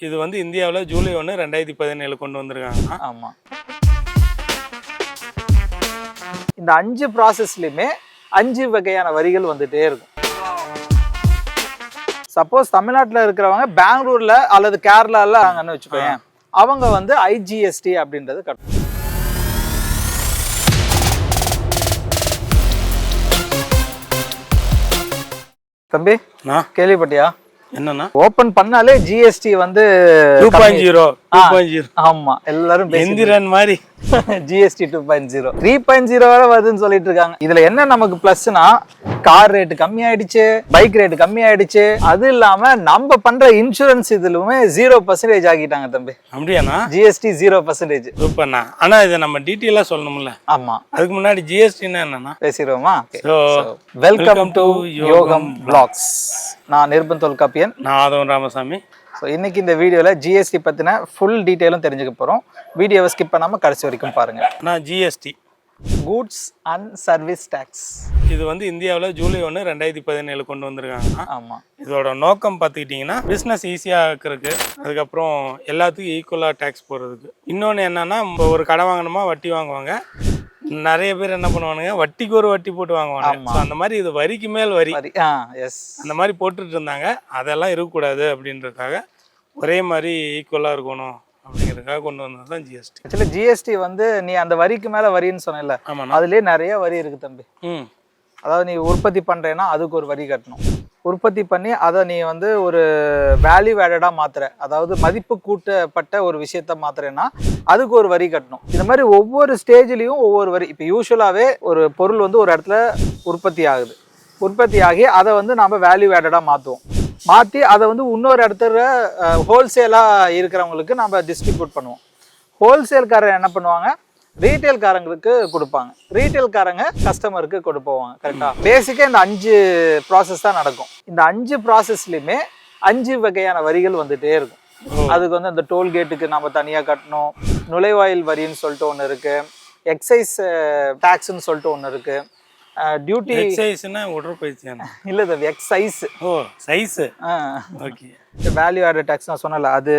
இது வந்து இந்தியாவில் ஜூலை ஒன்று ரெண்டாயிரத்தி பதினேழு கொண்டு வந்திருக்காங்க ஆமா. இந்த அஞ்சு ப்ராசஸ்லயுமே அஞ்சு வகையான வரிகள் வந்துட்டே இருக்கும். சப்போஸ் தமிழ்நாட்டுல இருக்கிறவங்க பெங்களூர்ல அல்லது கேரளால அங்கன்னு வச்சுக்கோங்க அவங்க வந்து ஐஜிஎஸ்டி அப்படின்றது கட்டணும் தம்பி கேள்விப்பட்டியா? என்னன்னா? ஓபன் பண்ணாலே ஜிஎஸ்டி வந்து டூ பாயிண்ட் ஜீரோ ஆமா. எல்லாரும் எந்திரன் மாதிரி. GST two point zero three point zero வரை வருதுன்னு சொல்லிட்டு இருக்காங்க. இதுல என்ன நமக்கு பிளஸ்னா கார் ரேட் கம்மி ஆயிடுச்சு பைக் ரேட் கம்மி ஆயிடுச்சு அது இல்லாம நம்ம பண்ற இன்சூரன்ஸ் இதுலுமே ஜீரோ பர்சன்டேஜ் ஆக்கிட்டாங்க தம்பி. அப்படியாண்ணா? ஜிஎஸ்டி ஜீரோ பர்சன்டேஜ் சூப்பர்ண்ணா. ஆனா இதை நம்ம டீட்டெயிலாக சொல்லணும்ல. ஆமா. அதுக்கு முன்னாடி ஜிஎஸ்டின்னா என்னன்னா பேசிடுவோமா? வெல்கம் டு யோகம் பிளாக்ஸ் நான் நிர்பன் தொல்காப்பியன். நான் ஆதவன் ராமசாமி. ஸோ இன்னைக்கு இந்த வீடியோல ஜிஎஸ்டி பத்தின ஃபுல் டீட்டெயிலும் தெரிஞ்சுக்க போறோம். வீடியோவை ஸ்கிப் பண்ணாம கடைசி வரைக்கும் பாருங்க. நான் GST goods and service tax இது வந்து இந்தியாவில் ஜூலை ஒன்று ரெண்டாயிரத்தி பதினேழு கொண்டு வந்திருக்காங்க ஆமா. இதோட நோக்கம் பார்த்துக்கிட்டிங்கன்னா பிஸ்னஸ் ஈஸியாக இருக்கிறதுக்கு அதுக்கப்புறம் எல்லாத்துக்கும் ஈக்குவலாக டேக்ஸ் போடுறதுக்கு. இன்னொன்று என்னன்னா ஒரு கடை வாங்கணுமா வட்டி வாங்குவாங்க. நிறைய பேர் என்ன பண்ணுவானுங்க? வட்டிக்கு ஒரு வட்டி போட்டு வாங்குவாங்க அந்த மாதிரி இது வரிக்கு மேல் வரி. எஸ் அந்த மாதிரி போட்டுட்டு இருந்தாங்க. அதெல்லாம் இருக்கக்கூடாது அப்படின்றதுக்காக ஒரே மாதிரி ஈக்குவலாக இருக்கணும் அப்படிங்கிறதுக்காக கொண்டு வந்தது தான் ஜிஎஸ்டி ஆக்சுவலி ஜிஎஸ்டி வந்து நீ அந்த வரிக்கு மேல வரின்னு சொன்னல அதுலயே நிறைய வரி இருக்கு தம்பி. ம். அதாவது நீ உற்பத்தி பண்றேன்னா அதுக்கு ஒரு வரி கட்டணும். உற்பத்தி பண்ணி அதை நீ வந்து ஒரு வேல்யூ ஆடடா மாத்துற. அதாவது மதிப்பு கூட்டப்பட்ட ஒரு விஷயத்த மாத்துறேன்னா அதுக்கு ஒரு வரி கட்டணும். இந்த மாதிரி ஒவ்வொரு ஸ்டேஜ்லயும் ஒவ்வொரு வரி. இப்போ யூஸ்வலாகவே ஒரு பொருள் வந்து ஒரு இடத்துல உற்பத்தி ஆகுது. உற்பத்தி ஆகி அதை வந்து நாம வேல்யூ ஆடடா மாற்றுவோம் மாற்றி அதை வந்து இன்னொரு இடத்துல ஹோல்சேலாக இருக்கிறவங்களுக்கு நம்ம டிஸ்ட்ரிபியூட் பண்ணுவோம். ஹோல்சேல்காரர் என்ன பண்ணுவாங்க? ரீட்டைல்காரங்களுக்கு கொடுப்பாங்க. ரீட்டைல்காரங்க கஸ்டமருக்கு கொண்டு போவாங்க கரெக்டா பேசிக்கா இந்த அஞ்சு ப்ராசஸ் தான் நடக்கும். இந்த அஞ்சு ப்ராசஸ்லயுமே அஞ்சு வகையான வரிகள் வந்துட்டே இருக்கும். அதுக்கு வந்து அந்த டோல்கேட்டுக்கு நம்ம தனியா கட்டணும். நுழைவாயில் வரின்னு சொல்லிட்டு ஒன்று இருக்கு. எக்ஸைஸ் டேக்ஸ்னு சொல்லிட்டு ஒன்று இருக்கு. டியூட்டி எக்ஸசைஸ்னா உடற்பயிற்சியாண்ணா இல்லை தம்பி excise oh size okay value added tax நான் சொன்னல அது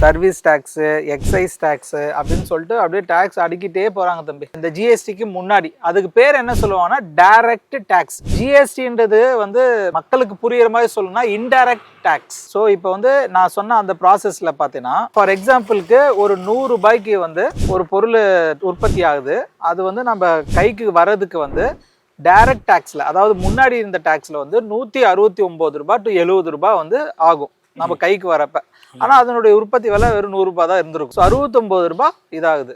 சர்வீஸ் டேக்ஸு எக்ஸைஸ் டேக்ஸு அப்படின்னு சொல்லிட்டு அப்படியே டேக்ஸ் அடுக்கிட்டே போகிறாங்க தம்பி. இந்த ஜிஎஸ்டிக்கு முன்னாடி அதுக்கு பேர் என்ன சொல்லுவாங்கன்னா டைரக்ட் டேக்ஸ் ஜிஎஸ்டின்றது வந்து மக்களுக்கு புரியுற மாதிரி சொல்லணும்னா இன்டைரக்ட் டேக்ஸ் ஸோ இப்போ வந்து நான் சொன்ன அந்த ப்ராசஸில் பார்த்தீங்கன்னா ஃபார் எக்ஸாம்பிளுக்கு ஒரு நூறு ரூபாய்க்கு வந்து ஒரு பொருள் உற்பத்தி ஆகுது. அது வந்து நம்ம கைக்கு வர்றதுக்கு வந்து டைரக்ட் டேக்ஸில் அதாவது முன்னாடி இருந்த டேக்ஸில் வந்து நூற்றி அறுபத்தி ஒம்பது ரூபாய் டு எழுபது ரூபாய் வந்து ஆகும் நம்ம கைக்கு வரப்ப. ஆனால் அதனுடைய உற்பத்தி விலை வெறும் நூறுரூபா தான் இருந்திருக்கும். ஸோ அறுபத்தொம்பது ரூபாய் இதாகுது.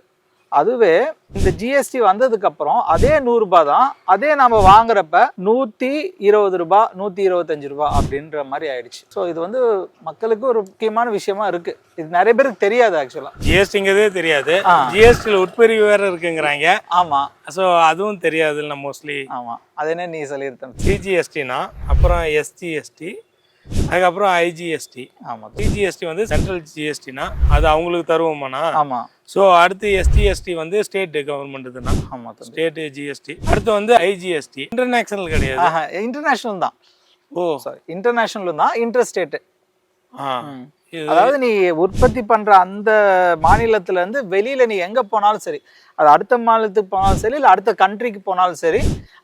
அதுவே இந்த ஜிஎஸ்டி வந்ததுக்கு அப்புறம் அதே நூறு ரூபாய் தான் அதே நம்ம வாங்குறப்ப நூத்தி இருபது ரூபாய் நூத்தி இருபத்தஞ்சு ரூபாய் அப்படின்ற மாதிரி ஆயிடுச்சு. ஸோ இது வந்து மக்களுக்கு ஒரு முக்கியமான விஷயமா இருக்கு. இது நிறைய பேருக்கு தெரியாது ஆக்சுவலா ஜிஎஸ்டிங்கிறதே தெரியாது. ஜிஎஸ்டியில் உட்பிரிவு வேற இருக்குங்கிறாங்க. ஆமா. ஸோ அதுவும் தெரியாது இல்லை மோஸ்ட்லி ஆமா. அது என்ன நீ சொல்லியிருந்த சிஜிஎஸ்டினா அப்புறம் எஸ்ஜிஎஸ்டி அதுக்கப்புறம் ஐஜிஎஸ்டி ஆமா. சிஜிஎஸ்டி வந்து சென்ட்ரல் ஜிஎஸ்டினா அது அவங்களுக்கு தருவோமாண்ணா? ஆமா. ஸோ அடுத்து எஸ்டிஎஸ்டி வந்து ஸ்டேட் கவர்மெண்ட் தான் ஆமா தம்பி. ஸ்டேட் ஜிஎஸ்டி அடுத்து வந்து ஐஜிஎஸ்டி இன்டர்நேஷனல் கிடையாது. இன்டர்நேஷனல் தான். ஓ. சாரி இன்டர்நேஷனல் தான் இன்டர்ஸ்டேட் ஆ. இது அதாவது நீ உற்பத்தி பண்ற அந்த மாநிலத்துல இருந்து வெளியில நீ எங்க போனாலும் சரி அது அடுத்த மாநிலத்துக்கு போனாலும் சரி இல்ல அடுத்த கண்ட்ரிக்கு போனாலும் சரி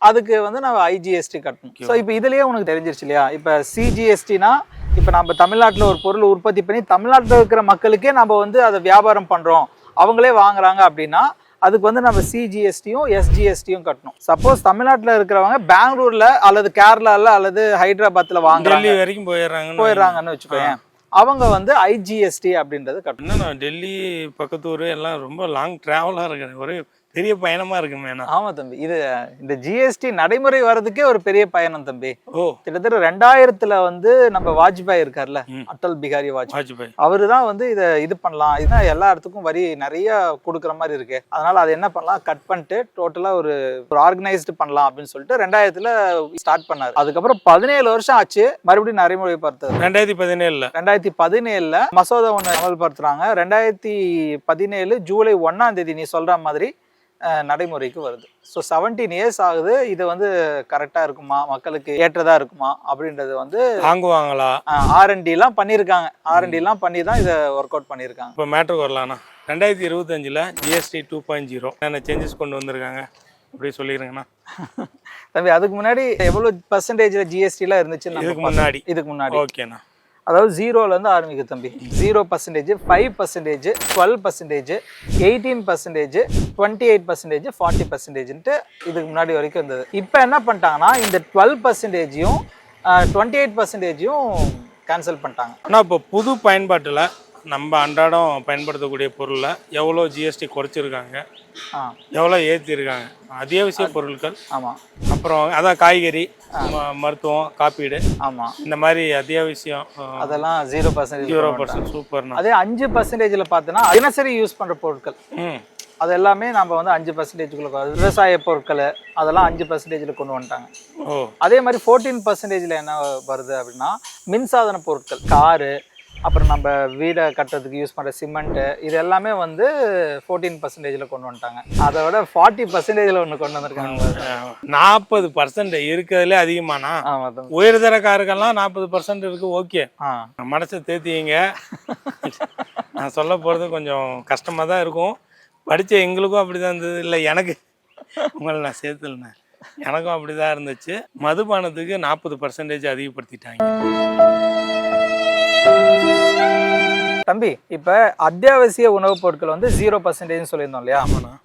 அதுக்கு வந்து நம்ம ஐஜிஎஸ்டி கட்டணும். ஸோ இப்போ இதுலயே உனக்கு தெரிஞ்சிருச்சு இல்லையா? இப்போ சிஜிஎஸ்டினா இப்போ நம்ம தமிழ்நாட்டுல ஒரு பொருள் உற்பத்தி பண்ணி தமிழ்நாட்டுல இருக்கிற மக்களுக்கே நம்ம வந்து அதை வியாபாரம் பண்றோம். அவங்களே வாங்குறாங்க அப்படின்னா அதுக்கு வந்து நம்ம சிஜிஎஸ்டியும் எஸ்ஜிஎஸ்டியும் கட்டணும். சப்போஸ் தமிழ்நாட்டுல இருக்கிறவங்க பெங்களூர்ல அல்லது கேரளால அல்லது ஹைதராபாத்ல வாங்குறாங்க. வரைக்கும் போயிடுறாங்கன்னு போயிடுறாங்கன்னு வச்சுக்கோயேன். அவங்க வந்து ஐஜிஎஸ்டி அப்படின்றது கட்டணும் நான் டெல்லி பக்கத்து ஊர் எல்லாம் ரொம்ப லாங் ட்ராவலாக இருக்கு ஒரே பெரிய பயணமா இருக்குமேண்ணா ஆமா தம்பி. இது இந்த ஜிஎஸ்டி நடைமுறை வர்றதுக்கே ஒரு பெரிய பயணம் தம்பி. ஓ. கிட்டத்தட்ட ரெண்டாயிரத்துல வந்து நம்ம வாஜ்பாய் இருக்கார்ல. அட்டல் பிகாரி வாஜ்பாய். அவரு தான் வந்து இதை இது பண்ணலாம். இதுதான் எல்லா இடத்துக்கும் வரி நிறைய கொடுக்குற மாதிரி இருக்கு. அதனால அதை என்ன பண்ணலாம்? கட் பண்ணிட்டு டோட்டலா ஒரு ஆர்கனைஸ்டு பண்ணலாம் அப்படின்னு சொல்லிட்டு ரெண்டாயிரத்துல ஸ்டார்ட் பண்ணாரு. அதுக்கப்புறம் பதினேழு வருஷம் ஆச்சு. மறுபடியும் நடைமுறைப்படுத்துறது. ரெண்டாயிரத்தி பதினேழுல. ரெண்டாயிரத்தி பதினேழுல மசோதா ஒன்று அமல்படுத்துறாங்க. ரெண்டாயிரத்தி பதினேழு ஜூலை ஒன்னாம் தேதி நீ சொல்ற மாதிரி நடைமுறைக்கு வருது. ஸோ செவன்டீன் இயர்ஸ் ஆகுது இது வந்து கரெக்டாக இருக்குமா? மக்களுக்கு ஏற்றதா இருக்குமா? அப்படின்றது வந்து வாங்குவாங்களா ஆர்என்டிலாம் பண்ணியிருக்காங்க ஆர்என்டிலாம் பண்ணி தான் இதை ஒர்க் அவுட் பண்ணியிருக்காங்க இப்போ மேட்ருக்கு வரலாண்ணா ரெண்டாயிரத்தி இருபத்தஞ்சில் ஜிஎஸ்டி டூ பாயிண்ட் ஜீரோ என்னென்ன சேஞ்சஸ் கொண்டு வந்திருக்காங்க? அப்படி சொல்லிடுங்கண்ணா. தம்பி அதுக்கு முன்னாடி எவ்வளோ பர்சன்டேஜில் ஜிஎஸ்டிலாம் இருந்துச்சுன்னு நம்ம இதுக்கு முன்னாடி. இதுக்கு முன்னாடி. ஓகேண்ணா. அதாவது ஜீரோலேருந்து ஆரம்பிக்குது தம்பி. Zero percentage five percentage twelve percentage eighteen percentage twenty eight percentage forty பர்சன்டேஜ்ன்ட்டு இதுக்கு முன்னாடி வரைக்கும் இருந்தது. இப்போ என்ன பண்ணிட்டாங்கன்னா இந்த டுவெல் பர்சன்டேஜையும் டுவெண்ட்டி எயிட் பர்சன்டேஜையும் கேன்சல் பண்ணிட்டாங்க. ஆனால் இப்போ புது பயன்பாட்டில் நம்ம அன்றாடம் பயன்படுத்தக்கூடிய பொருளில் எவ்வளோ ஜிஎஸ்டி குறைச்சிருக்காங்க ஆ. எவ்வளோ ஏற்றிருக்காங்க அத்தியாவசிய பொருட்கள் ஆமாம் அப்புறம் அதான் காய்கறி மருத்துவம் காப்பீடு. ஆமாம் இந்த மாதிரி அத்தியாவசியம் அதெல்லாம் ஜீரோ பர்சன்டேஜ் ஜீரோ பர்சன்ட் சூப்பர்ண்ணா. அதே அஞ்சு பர்சன்டேஜில் பார்த்தோன்னா தினசரி யூஸ் பண்ணுற பொருட்கள். ம். அது எல்லாமே நம்ம வந்து அஞ்சு பர்சன்டேஜுக்குள்ள விவசாய பொருட்கள் அதெல்லாம் அஞ்சு பர்சன்டேஜில் கொண்டு வந்துட்டாங்க. அதே மாதிரி ஃபோர்டீன் பர்சன்டேஜில் என்ன வருது அப்படின்னா மின்சாதன பொருட்கள் காரு அப்புறம் நம்ம வீடை கட்டுறதுக்கு யூஸ் பண்ணுற சிமெண்ட்டு இது எல்லாமே வந்து ஃபோர்டீன் பர்சன்டேஜில் கொண்டு வந்துட்டாங்க. அதை விட ஃபார்ட்டி பர்சன்டேஜில் ஒன்று கொண்டு வந்திருக்காங்க. நாற்பது பர்சன்ட் இருக்கிறதுலே தம்பி. உயர்தர காருக்கெல்லாம் நாற்பது பர்சன்ட் இருக்கு ஓகே மனசை தேத்திங்க. நான் சொல்ல போகிறது கொஞ்சம் கஷ்டமாக தான் இருக்கும். படித்த எங்களுக்கும் அப்படி தான் இருந்தது. இல்லை எனக்கு. உங்களை நான் சேர்த்துலண்ணே. எனக்கும் அப்படி தான் இருந்துச்சு. மதுபானத்துக்கு நாற்பது பர்சன்டேஜ் அதிகப்படுத்திட்டாங்க. தம்பி இப்போ அத்தியாவசிய உணவுப் பொருட்கள் வந்து ஜீரோ பர்சன்டேஜ்னு சொல்லியிருந்தோம் இல்லையா?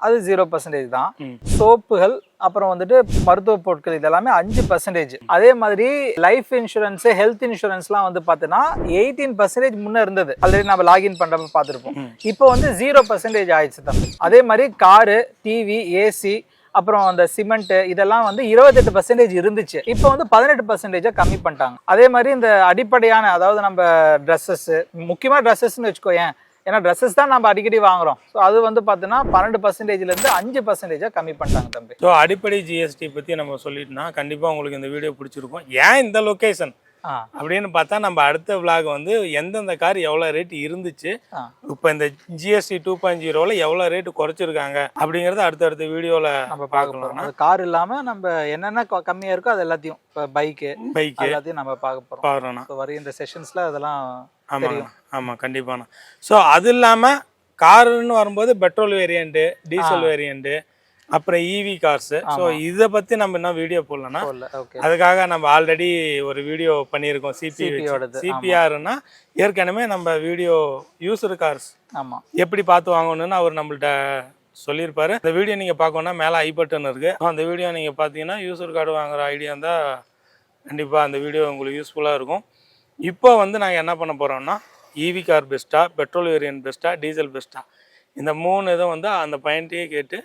அது ஜீரோ பர்சன்டேஜ் தான். சோப்புகள் அப்புறம் வந்துட்டு மருத்துவ பொருட்கள் இதெல்லாமே அஞ்சு பர்சன்டேஜ் அதே மாதிரி லைஃப் இன்சூரன்ஸ் ஹெல்த் இன்சூரன்ஸ்லாம் வந்து பார்த்தீங்கன்னா எயிட்டீன் பர்சன்டேஜ் முன்னே இருந்தது. ஆல்ரெடி நம்ம லாகின் பண்ணுறப்ப பார்த்துருப்போம். இப்போ வந்து ஜீரோ பர்சன்டேஜ் ஆயிடுச்சு தம்பி. அதே மாதிரி காரு டிவி ஏசி அப்புறம் அந்த சிமெண்ட் இதெல்லாம் வந்து இருபத்தெட்டு பர்சன்டேஜ் இருந்துச்சு. இப்போ வந்து பதினெட்டு பர்சன்டேஜாக கம்மி பண்ணிட்டாங்க. அதே மாதிரி இந்த அடிப்படையான அதாவது நம்ம ட்ரெஸ்ஸஸ் முக்கியமாக ட்ரெஸ்ஸஸ்னு வச்சுக்கோயேன். ஏன்னா ட்ரெஸ்ஸஸ் தான் நம்ம அடிக்கடி வாங்குறோம். ஸோ அது வந்து பார்த்தீங்கன்னா பன்னெண்டு பர்சன்டேஜ்லேருந்து அஞ்சு பர்சன்டேஜாக கம்மி பண்ணிட்டாங்க தம்பி. ஸோ அடிப்படை ஜிஎஸ்டி பற்றி நம்ம சொல்லிட்டுனா கண்டிப்பாக உங்களுக்கு இந்த வீடியோ பிடிச்சிருக்கும். ஏன் இந்த லொக்கேஷன் அப்படின்னு பார்த்தா நம்ம அடுத்த vlog வந்து எந்தெந்த கார் எவ்வளோ ரேட் இருந்துச்சு இப்போ இந்த ஜிஎஸ்டி டூ பாயிண்ட் ஜீரோவில் எவ்வளோ ரேட்டு குறைச்சிருக்காங்க அப்படிங்கிறத அடுத்தடுத்த வீடியோவில் நம்ம பார்க்க போகிறோம் அது கார் இல்லாமல் நம்ம என்னென்ன க- கம்மியா இருக்கோ அது எல்லாத்தையும் இப்போ பைக்கு பைக்கு எல்லாத்தையும் நம்ம பார்க்க போகிறோம் ஸோ வருகின்ற செஷன்ஸில் அதெல்லாம் ஆமாங்க ஆமாம் கண்டிப்பாண்ணா. ஸோ அது இல்லாமல் காருன்னு வரும்போது பெட்ரோல் வேரியண்ட்டு டீசல் வேரியண்ட்டு அப்புறம் இவி கார்ஸு ஸோ இதை பற்றி நம்ம இன்னும் வீடியோ போடலன்னா அதுக்காக நம்ம ஆல்ரெடி ஒரு வீடியோ பண்ணியிருக்கோம். சிபி சிபிஆர்னா ஏற்கனவே நம்ம வீடியோ யூசர் கார்ஸ் ஆமாம் எப்படி பார்த்து வாங்கணும்னு அவர் நம்மள்ட்ட சொல்லியிருப்பாரு. இந்த வீடியோ நீங்கள் பார்க்கணுன்னா மேலே ஐ பட்டன் இருக்குது அந்த வீடியோ நீங்கள் பார்த்தீங்கன்னா யூசர் கார்டு வாங்குற ஐடியா இருந்தால் கண்டிப்பாக அந்த வீடியோ உங்களுக்கு யூஸ்ஃபுல்லாக இருக்கும். இப்போ வந்து நாங்கள் என்ன பண்ண போகிறோம்னா இவி கார் பெஸ்ட்டா பெட்ரோல் வேரியன்ட் பெஸ்ட்டா டீசல் பெஸ்ட்டா இந்த மூணு இதை வந்து அந்த பையன்ட்டையே கேட்டு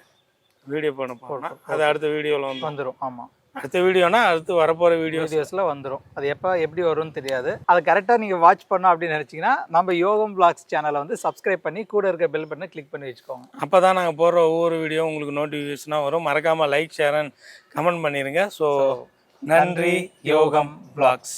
வீடியோ பண்ண போகிறோம் அது அடுத்த வீடியோவில் வந்து வந்துடும் ஆமாம் அடுத்த வீடியோனா அடுத்து வரப்போகிற வீடியோஸ். வீடியோஸில் வந்துடும் அது எப்போ எப்படி வரும்னு தெரியாது. அதை கரெக்டாக நீங்கள் வாட்ச் பண்ணோம் அப்படின்னு நினச்சிங்கன்னா நம்ம யோகம் பிளாக்ஸ் சேனலை வந்து சப்ஸ்கிரைப் பண்ணி கூட இருக்க பெல் பட்டனை கிளிக் பண்ணி வச்சுக்கோங்க. அப்போ தான் நாங்கள் போடுற ஒவ்வொரு வீடியோ உங்களுக்கு நோட்டிஃபிகேஷனாக வரும். மறக்காமல் லைக் ஷேர் அண்ட் கமெண்ட் பண்ணிடுங்க ஸோ நன்றி யோகம் பிளாக்ஸ்